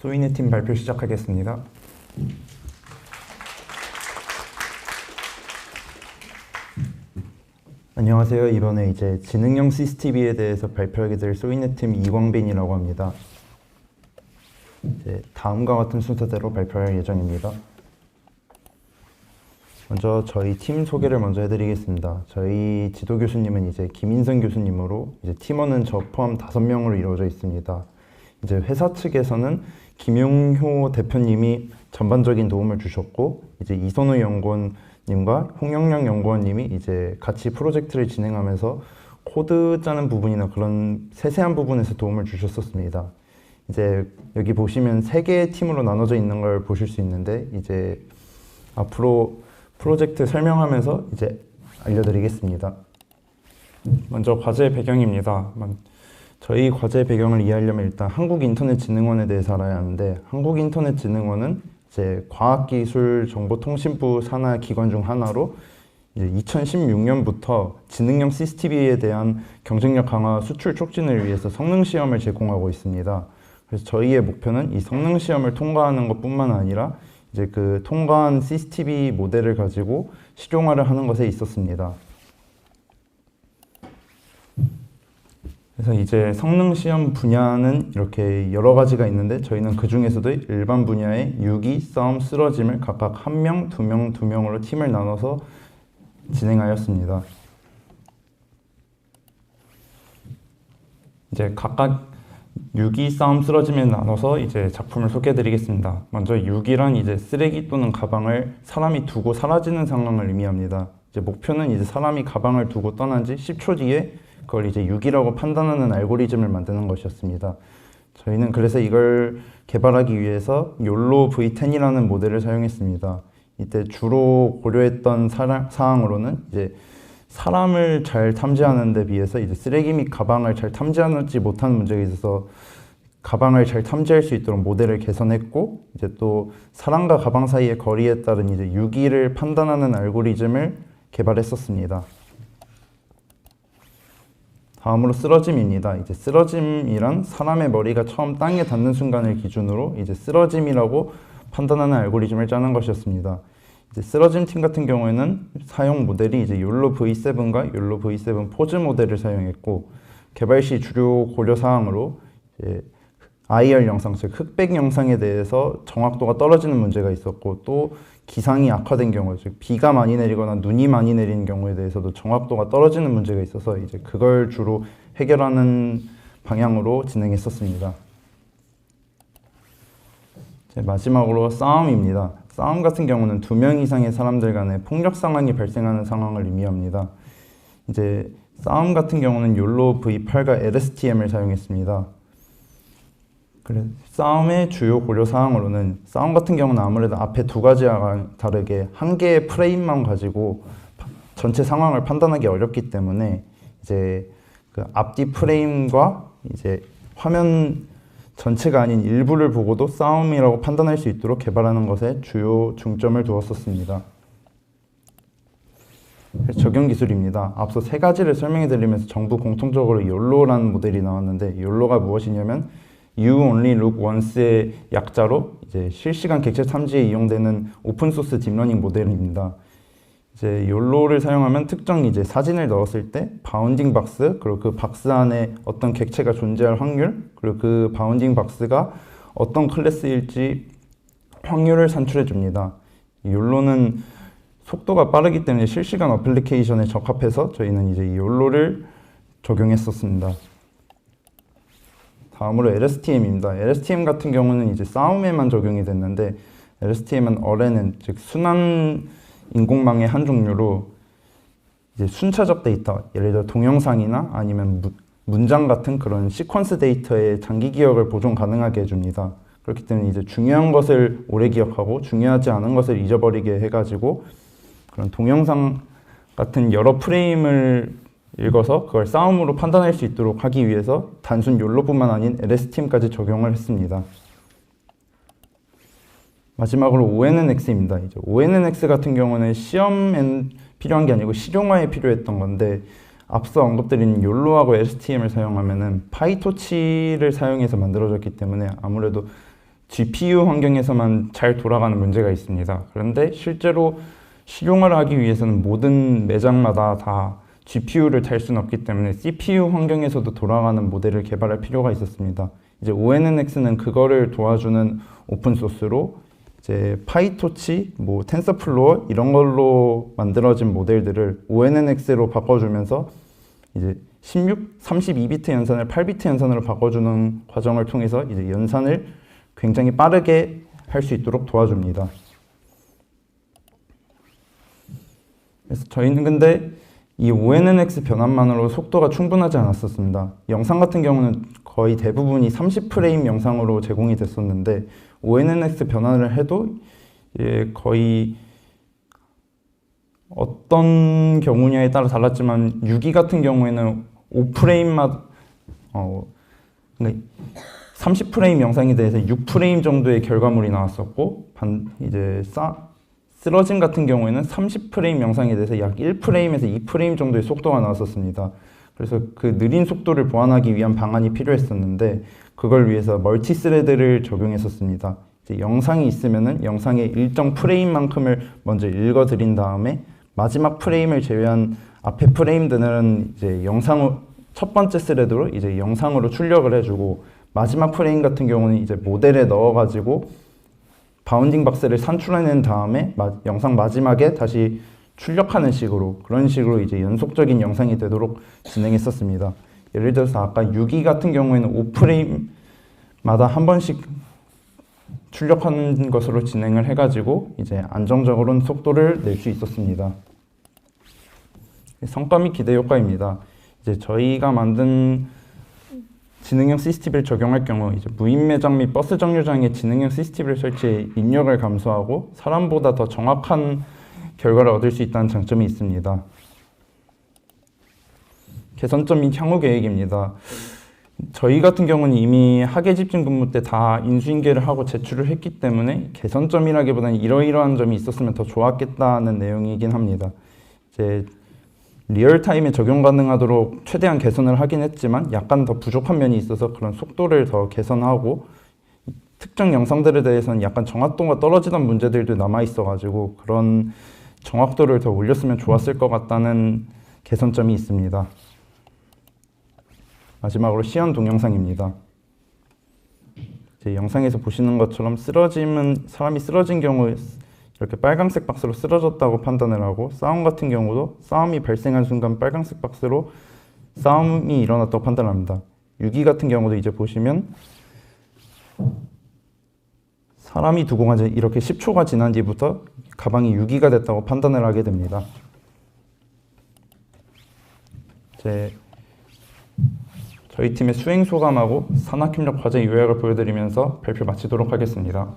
소인의 팀 발표 시작하겠습니다. 안녕하세요. 이번에 이제 지능형 CCTV에 대해서 발표하게 될 소인의 팀 이광빈이라고 합니다. 이제 다음과 같은 순서대로 발표할 예정입니다. 먼저 저희 팀 소개를 먼저 해드리겠습니다. 저희 지도 교수님은 이제 김인선 교수님으로 이제 팀원은 저 포함 다섯 명으로 이루어져 있습니다. 이제 회사 측에서는 김용효 대표님이 전반적인 도움을 주셨고 이제 이선우 연구원님과 홍영영 연구원님이 이제 같이 프로젝트를 진행하면서 코드 짜는 부분이나 그런 세세한 부분에서 도움을 주셨었습니다. 이제 여기 보시면 세 개의 팀으로 나눠져 있는 걸 보실 수 있는데 이제 앞으로 프로젝트 설명하면서 이제 알려드리겠습니다. 먼저 과제 배경입니다. 저희 과제 배경을 이해하려면 일단 한국인터넷진흥원에 대해서 알아야 하는데 한국인터넷진흥원은 이제 과학기술정보통신부 산하 기관 중 하나로 이제 2016년부터 지능형 CCTV에 대한 경쟁력 강화 수출 촉진을 위해서 성능 시험을 제공하고 있습니다. 그래서 저희의 목표는 이 성능 시험을 통과하는 것뿐만 아니라 이제 그 통과한 CCTV 모델을 가지고 실용화를 하는 것에 있었습니다. 그래서 이제 성능 시험 분야는 이렇게 여러 가지가 있는데 저희는 그 중에서도 일반 분야의 유기, 싸움, 쓰러짐을 각각 한 명, 두 명, 두 명으로 팀을 나눠서 진행하였습니다. 이제 각각 유기 싸움 쓰러짐에 나눠서 이제 작품을 소개해드리겠습니다. 먼저 유기란 이제 쓰레기 또는 가방을 사람이 두고 사라지는 상황을 의미합니다. 이제 목표는 이제 사람이 가방을 두고 떠난 지 10초 뒤에 그걸 이제 유기라고 판단하는 알고리즘을 만드는 것이었습니다. 저희는 그래서 이걸 개발하기 위해서 욜로 V10이라는 모델을 사용했습니다. 이때 주로 고려했던 사항으로는 이제 사람을 잘 탐지하는 데 비해서 이제 쓰레기 및 가방을 잘 탐지하지 못하는 문제가 있어서 가방을 잘 탐지할 수 있도록 모델을 개선했고 이제 또 사람과 가방 사이의 거리에 따른 이제 유기를 판단하는 알고리즘을 개발했었습니다. 다음으로 쓰러짐입니다. 이제 쓰러짐이란 사람의 머리가 처음 땅에 닿는 순간을 기준으로 이제 쓰러짐이라고 판단하는 알고리즘을 짜는 것이었습니다. 이제 쓰러짐 팀 같은 경우에는 사용 모델이 이제 욜로 V7과 욜로 V7 포즈 모델을 사용했고 개발 시 주요 고려 사항으로 이제 IR 영상, 즉 흑백 영상에 대해서 정확도가 떨어지는 문제가 있었고 또 기상이 악화된 경우, 즉 비가 많이 내리거나 눈이 많이 내리는 경우에 대해서도 정확도가 떨어지는 문제가 있어서 이제 그걸 주로 해결하는 방향으로 진행했었습니다. 마지막으로 싸움입니다. 싸움 같은 경우는 두 명 이상의 사람들 간의 폭력 상황이 발생하는 상황을 의미합니다. 이제 싸움 같은 경우는 욜로 V8과 LSTM을 사용했습니다. 그래 싸움의 주요 고려 사항으로는 싸움 같은 경우는 아무래도 앞에 두 가지와 다르게 한 개의 프레임만 가지고 전체 상황을 판단하기 어렵기 때문에 이제 그 앞뒤 프레임과 이제 화면 전체가 아닌 일부를 보고도 싸움이라고 판단할 수 있도록 개발하는 것에 주요 중점을 두었었습니다. 적용 기술입니다. 앞서 세 가지를 설명해 드리면서 정부 공통적으로 욜로라는 모델이 나왔는데 욜로가 무엇이냐면 You Only Look Once의 약자로 이제 실시간 객체 탐지에 이용되는 오픈 소스 딥러닝 모델입니다. 이제 욜로를 사용하면 특정 이제 사진을 넣었을 때 바운딩 박스 그리고 그 박스 안에 어떤 객체가 존재할 확률 그리고 그 바운딩 박스가 어떤 클래스일지 확률을 산출해 줍니다. 욜로는 속도가 빠르기 때문에 실시간 어플리케이션에 적합해서 저희는 이제 욜로를 적용했었습니다. 다음으로 LSTM입니다. LSTM 같은 경우는 이제 싸움에만 적용이 됐는데 LSTM은 어레는 즉 순환 인공망의 한 종류로 이제 순차적 데이터, 예를 들어 동영상이나 아니면 무, 문장 같은 그런 시퀀스 데이터의 장기 기억을 보존 가능하게 해줍니다. 그렇기 때문에 이제 중요한 것을 오래 기억하고 중요하지 않은 것을 잊어버리게 해가지고 그런 동영상 같은 여러 프레임을 읽어서 그걸 싸움으로 판단할 수 있도록 하기 위해서 단순 욜로뿐만 아닌 LSTM까지 적용을 했습니다. 마지막으로 ONNX입니다. 이제 ONNX 같은 경우는 시험엔 필요한 게 아니고 실용화에 필요했던 건데 앞서 언급드린 욜로하고 STM을 사용하면은 파이토치를 사용해서 만들어졌기 때문에 아무래도 GPU 환경에서만 잘 돌아가는 문제가 있습니다. 그런데 실제로 실용화를 하기 위해서는 모든 매장마다 다 GPU를 달 수는 없기 때문에 CPU 환경에서도 돌아가는 모델을 개발할 필요가 있었습니다. 이제 ONNX는 그거를 도와주는 오픈 소스로 이제 파이토치, 뭐 텐서플로어 이런 걸로 만들어진 모델들을 ONNX로 바꿔주면서 이제 16, 32비트 연산을 8비트 연산으로 바꿔주는 과정을 통해서 이제 연산을 굉장히 빠르게 할 수 있도록 도와줍니다. 그래서 저희는 근데 이 ONNX 변환만으로 속도가 충분하지 않았었습니다. 영상 같은 경우는 거의 대부분이 30프레임 영상으로 제공이 됐었는데 ONNX 변환을 해도 예, 거의 어떤 경우냐에 따라 달랐지만 6기 같은 경우에는 5프레임만 어, 30프레임 영상에 대해서 6프레임 정도의 결과물이 나왔었고 반 이제 싸 쓰러짐 같은 경우에는 30프레임 영상에 대해서 약 1프레임에서 2프레임 정도의 속도가 나왔었습니다. 그래서 그 느린 속도를 보완하기 위한 방안이 필요했었는데 그걸 위해서 멀티 스레드를 적용했었습니다. 이제 영상이 있으면은 영상의 일정 프레임만큼을 먼저 읽어 드린 다음에 마지막 프레임을 제외한 앞에 프레임들은 이제 영상 첫 번째 스레드로 이제 영상으로 출력을 해주고 마지막 프레임 같은 경우는 이제 모델에 넣어가지고 바운딩 박스를 산출해낸 다음에 마, 영상 마지막에 다시 출력하는 식으로 그런 식으로 이제 연속적인 영상이 되도록 진행했었습니다. 예를 들어서 아까 6기 같은 경우에는 5프레임마다 한 번씩 출력하는 것으로 진행을 해가지고 이제 안정적으로는 속도를 낼 수 있었습니다. 성과 및 기대 효과입니다. 이제 저희가 만든 지능형 CCTV를 적용할 경우 이제 무인 매장 및 버스 정류장에 지능형 CCTV를 설치해 인력을 감소하고 사람보다 더 정확한 결과를 얻을 수 있다는 장점이 있습니다. 개선점 및 향후 계획입니다. 저희 같은 경우는 이미 학예 집중 근무 때 다 인수인계를 하고 제출을 했기 때문에 개선점이라기보다는 이러이러한 점이 있었으면 더 좋았겠다는 내용이긴 합니다. 이제 리얼타임에 적용 가능하도록 최대한 개선을 하긴 했지만 약간 더 부족한 면이 있어서 그런 속도를 더 개선하고 특정 영상들에 대해서는 약간 정확도가 떨어지던 문제들도 남아 있어가지고 그런 정확도를 더 올렸으면 좋았을 것 같다는 개선점이 있습니다. 마지막으로 시연 동영상입니다. 영상에서 보시는 것처럼 쓰러짐은 사람이 쓰러진 경우 이렇게 빨간색 박스로 쓰러졌다고 판단을 하고 싸움 같은 경우도 싸움이 발생한 순간 빨간색 박스로 싸움이 일어났다고 판단합니다. 유기 같은 경우도 이제 보시면 사람이 두고 간 지 이렇게 10초가 지난 뒤부터 가방이 유기가 됐다고 판단을 하게 됩니다. 제 저희 팀의 수행 소감하고 산학협력 과제 요약을 보여드리면서 발표 마치도록 하겠습니다.